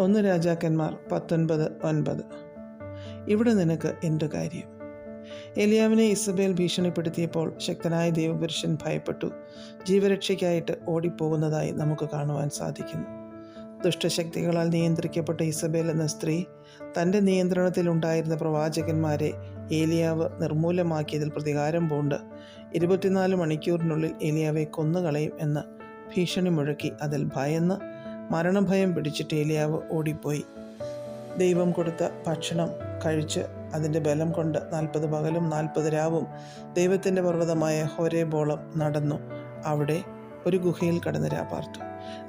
ഒന്ന് രാജാക്കന്മാർ പത്തൊൻപത് ഒൻപത്. ഇവിടെ നിനക്ക് എന്തു കാര്യം? എലിയാവിനെ ഇസബേൽ ഭീഷണിപ്പെടുത്തിയപ്പോൾ ശക്തനായ ദൈവപുരുഷൻ ഭയപ്പെട്ടു. ജീവരക്ഷയ്ക്കായിട്ട് ഓടിപ്പോകുന്നതായി നമുക്ക് കാണുവാൻ സാധിക്കുന്നു. ദുഷ്ടശക്തികളാൽ നിയന്ത്രിക്കപ്പെട്ട ഇസബേൽ എന്ന സ്ത്രീ തന്റെ നിയന്ത്രണത്തിലുണ്ടായിരുന്ന പ്രവാചകന്മാരെ ഏലിയാവ് നിർമൂലമാക്കിയതിൽ പ്രതികാരം പൂണ്ട്. ഇരുപത്തിനാല് മണിക്കൂറിനുള്ളിൽ ഏലിയാവെ കൊന്നുകളയും എന്ന് ഭീഷണി മുഴക്കി അതിൽ ഭയന്ന് മരണഭയം പിടിച്ചിട്ട് ഏലിയാവ് ഓടിപ്പോയി. ദൈവം കൊടുത്ത ഭക്ഷണം കഴിച്ച് അതിന്റെ ബലം കൊണ്ട് നാൽപ്പത് പകലും നാൽപ്പത് രാവും ദൈവത്തിന്റെ പർവതമായ ഹൊരേബോളം നടന്നു. അവിടെ ഒരു ഗുഹയിൽ കടന്ന് രാപാർത്തു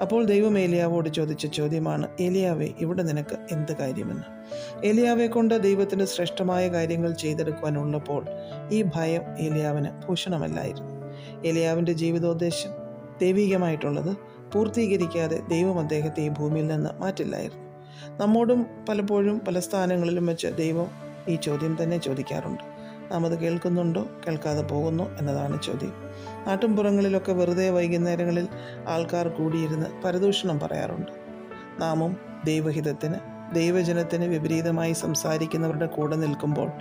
അപ്പോൾ ദൈവം ഏലിയാവോട് ചോദിച്ച ചോദ്യമാണ് ഏലിയാവെ ഇവിടെ നിനക്ക് എന്ത് കാര്യമെന്ന്? ഏലിയാവെ കൊണ്ട് ദൈവത്തിന് ശ്രേഷ്ഠമായ കാര്യങ്ങൾ ചെയ്തെടുക്കുവാനുള്ളപ്പോൾ ഈ ഭയം ഏലിയാവിന് ഭൂഷണമല്ലായിരുന്നു. ഏലിയാവിന്റെ ജീവിതോദ്ദേശം ദൈവികമായിട്ടുള്ളത് പൂർത്തീകരിക്കാതെ ദൈവം അദ്ദേഹത്തെ ഈ ഭൂമിയിൽ നിന്ന് മാറ്റില്ലായിരുന്നു. നമ്മോടും പലപ്പോഴും പല സ്ഥാനങ്ങളിലും വെച്ച് ദൈവം ഈ ചോദ്യം തന്നെ ചോദിക്കാറുണ്ട്. നാം അത് കേൾക്കുന്നുണ്ടോ? കേൾക്കാതെ പോകുന്നു എന്നതാണ് ചോദ്യം. നാട്ടിൻപുറങ്ങളിലൊക്കെ വെറുതെ വൈകുന്നേരങ്ങളിൽ ആൾക്കാർ കൂടിയിരുന്ന് പരദൂഷണം പറയാറുണ്ട്. നാമും ദൈവഹിതത്തിന് ദൈവജനത്തിന് വിപരീതമായി സംസാരിക്കുന്നവരുടെ കൂടെ നിൽക്കുമ്പോൾ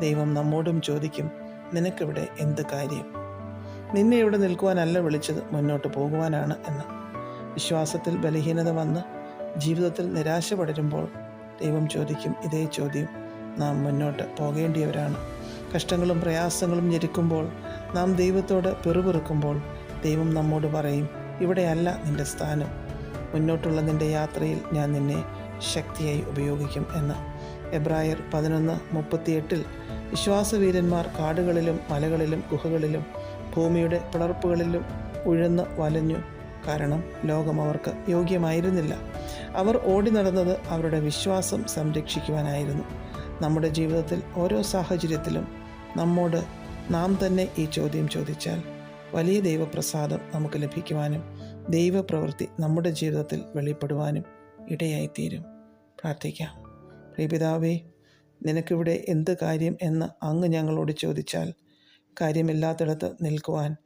ദൈവം നമ്മോടും ചോദിക്കും നിനക്കിവിടെ എന്ത് കാര്യം? നിന്നെ ഇവിടെ നിൽക്കുവാനല്ല വിളിച്ചത് മുന്നോട്ട് പോകുവാനാണ് എന്ന്. വിശ്വാസത്തിൽ ബലഹീനത വന്ന് ജീവിതത്തിൽ നിരാശ പടരുമ്പോൾ ദൈവം ചോദിക്കും ഇതേ ചോദ്യം നാം മുന്നോട്ട് പോകേണ്ടിയവരാണ്. കഷ്ടങ്ങളും പ്രയാസങ്ങളും ഞെരുക്കുമ്പോൾ നാം ദൈവത്തോട് പെറുപെറുക്കുമ്പോൾ ദൈവം നമ്മോട് പറയും ഇവിടെയല്ല നിന്റെ സ്ഥാനം. മുന്നോട്ടുള്ള നിന്റെ യാത്രയിൽ ഞാൻ നിന്നെ ശക്തിയായി ഉപയോഗിക്കും എന്ന്. എബ്രായർ പതിനൊന്ന് മുപ്പത്തിയെട്ടിൽ വിശ്വാസവീരന്മാർ കാടുകളിലും മലകളിലും ഗുഹകളിലും ഭൂമിയുടെ പിളർപ്പുകളിലും ഉഴന്ന് വലഞ്ഞു. കാരണം ലോകം അവർക്ക് യോഗ്യമായിരുന്നില്ല. അവർ ഓടി നടന്നത് അവരുടെ വിശ്വാസം സംരക്ഷിക്കുവാനായിരുന്നു. നമ്മുടെ ജീവിതത്തിൽ ഓരോ സാഹചര്യത്തിലും നമ്മോട് നാം തന്നെ ഈ ചോദ്യം ചോദിച്ചാൽ വലിയ ദൈവപ്രസാദം നമുക്ക് ലഭിക്കുവാനും ദൈവപ്രവൃത്തി നമ്മുടെ ജീവിതത്തിൽ വെളിപ്പെടുവാനും ഇടയായിത്തീരും. പ്രാർത്ഥിക്കാം. പ്രിയപിതാവേ നിനക്കിവിടെ എന്ത് കാര്യം എന്ന് അങ്ങ് ഞങ്ങളോട് ചോദിച്ചാൽ കാര്യമില്ലാത്തിടത്ത് നിൽക്കുവാൻ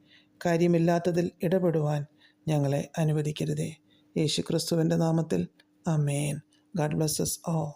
കാര്യമില്ലാത്തതിൽ ഇടപെടുവാൻ ഞങ്ങളെ അനുവദിക്കരുതേ. യേശുക്രിസ്തുവിന്റെ നാമത്തിൽ. അമേൻ ഗാഡ് ബ്ലസ്സസ് ഓ